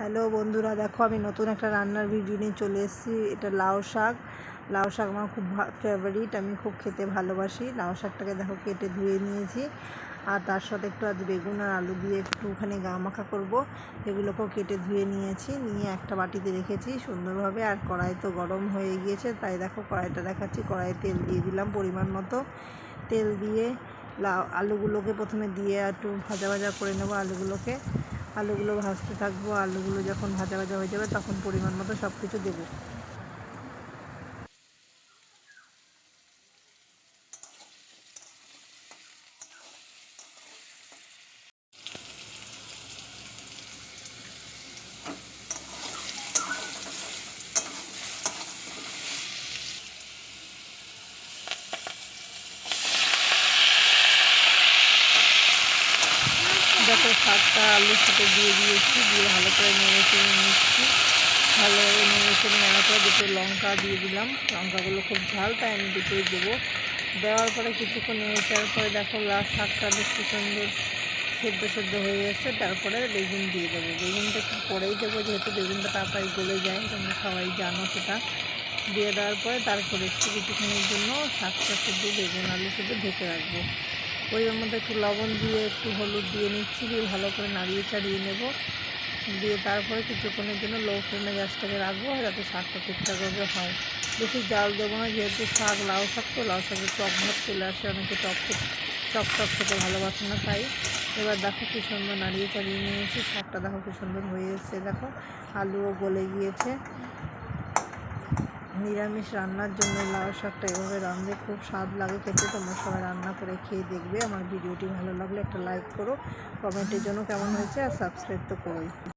Hello বন্ধুরা, দেখো আমি নতুন একটা রান্নার ভিডিও নিয়ে চলে এসেছি। এটা লাউ শাক। লাউ শাক আমার খুব ফেভারিট আমি খুব খেতে ভালোবাসি। লাউ শাকটাকে দেখো কেটে ধুয়ে নিয়েছি। আর তার সাথে একটু আজ বেগুন আর আলু দিয়ে একটুখানি গা মাখা করব। এগুলোকেও কেটে ধুয়ে নিয়েছি, নিয়ে একটা বাটিতে রেখেছি সুন্দরভাবে। আর কড়াই তো গরম হয়ে গিয়েছে, তাই দেখো কড়াইটা দেখাচ্ছি। কড়াই তেল দিয়ে দিলাম পরিমাণ মতো। তেল দিয়ে লাউ আলুগুলোকে প্রথমে দিয়ে একটু ভাজা ভাজা করে নেব আলুগুলোকে। আলুগুলো ভাজতে থাকব, আলুগুলো যখন ভাজা ভাজা হয়ে যাবে তখন পরিমাণ মতো সব কিছু দেবো। দেখো শাকটা আলুর সাথে দিয়ে দিয়েছি, দিয়ে ভালো করে নেড়ে চেড়ে নিচ্ছি। ভালো করে নেড়ে চেড়ে নেওয়ার পরে দুটো লঙ্কা দিয়ে দিলাম। লঙ্কাগুলো খুব ঝাল, তাই আমি দুটোই দেবো। দেওয়ার পরে কিছুক্ষণ নেড়ে চেড়ার পরে দেখো লাল শাকটা বেশ সুন্দর সেদ্ধ সেদ্ধ হয়ে গেছে। তারপরে বেগুন দিয়ে দেবো। বেগুনটা একটু পরেই দেবো, যেহেতু বেগুনটা তাড়াতাড়ি গলে যায়, তোমরা সবাই জানো সেটা। দিয়ে দেওয়ার পরে তারপরে একটু কিছুক্ষণের জন্য শাকটা শুধু বেগুন আলু শুধু ঢেকে রাখব। পরিমাণ মধ্যে একটু লবণ দিয়ে একটু হলুদ দিয়ে নিচ্ছি, দিয়ে ভালো করে নাড়িয়ে চাড়িয়ে নেব। দিয়ে তারপরে কিছুক্ষণের জন্য লো ফ্লেমে গ্যাসটাকে রাখব যাতে শাকটা ঠিকঠাকভাবে হয়। বেশি জাল দেবো না, যেহেতু শাক লাউ শাক তো লাউ শাকের টক ভাত চলে আসে, অনেকে টক টক টক খেতে ভালোবাসে না তাই। এবার দেখো কি সুন্দর নাড়িয়ে চাড়িয়ে নিয়েছি, শাকটা দেখো কি সুন্দর হয়ে এসছে, দেখো আলুও গলে গিয়েছে। নিরামিষ রান্নার জন্য লাউ শাকটা এভাবে রাঁধলে খুব স্বাদ লাগে খেতে। তোমরা সবাই রান্না করে খেয়ে দেখবে। আমার ভিডিওটি ভালো লাগলে একটা লাইক করো। কমেন্টের জন্য কেমন হয়েছে আর সাবস্ক্রাইব তো করোই।